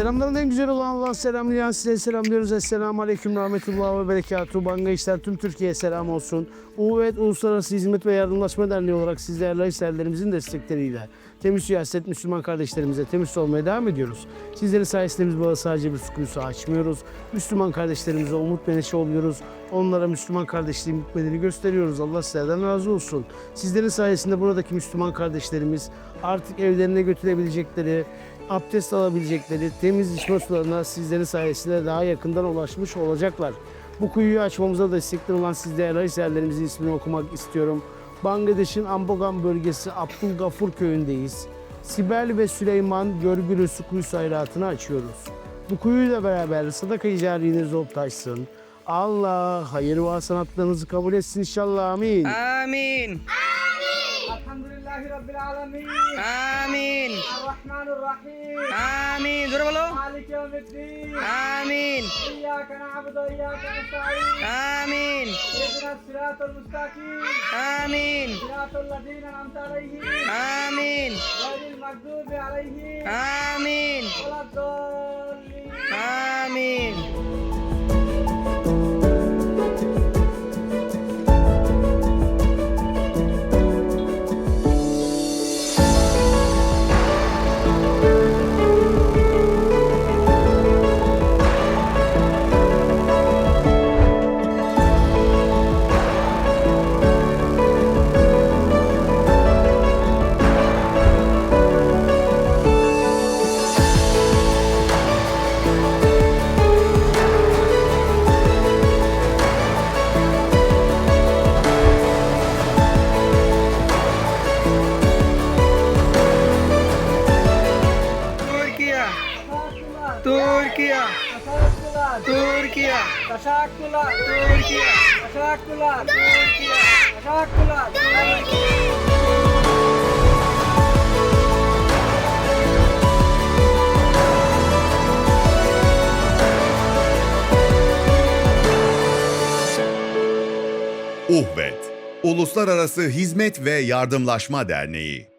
Selamların en güzel olan Allah selamlayan size selamlıyoruz. Esselamu Aleyküm Rahmetullah ve Berekatuhu. Banga işler tüm Türkiye'ye selam olsun. UVET Uluslararası Hizmet ve Yardımlaşma Derneği olarak siz değerli Aysellerimizin destekleriyle temiz siyaset Müslüman kardeşlerimize temiz olmaya devam ediyoruz. Sizlerin sayesinde biz burada sadece bir su kuyusu açmıyoruz. Müslüman kardeşlerimize umut ve neşe oluyoruz. Onlara Müslüman kardeşliğin bitmediğini gösteriyoruz. Allah sizlerden razı olsun. Sizlerin sayesinde buradaki Müslüman kardeşlerimiz artık evlerine götürebilecekleri, abdest alabilecekleri temiz içme sularına sizlerin sayesinde daha yakından ulaşmış olacaklar. Bu kuyuyu açmamıza destekler olan sizlere Raiserlerimizin ismini okumak istiyorum. Bangladeş'in Ambogan bölgesi Abdülgafur köyündeyiz. Sibel ve Süleyman Görgülü Su Kuyusu hayratını açıyoruz. Bu kuyuyla beraber sadaka icariniz oltaşsın. Allah hayır ve hasanatlarınızı kabul etsin inşallah. Amin. Amin. Amin. আলহামদুলিল্লাহ রাব্বিল আলামিন। আমিন। আর রহমানুর রহিম। আমিন। জোরে বলো। মালিক ইয়াউমিদ্দিন। আমিন। ইয়াকা না'বুদু ওয়া ইয়াকা নাস্তাঈন। আমিন। আমিন। আমিন। আমিন। Teşekkürler. Türkiye Teşekkürler. Türkiye Teşekkürler. Türkiye Teşekkürler. Türkiye. UHVET Uluslararası Hizmet ve Yardımlaşma Derneği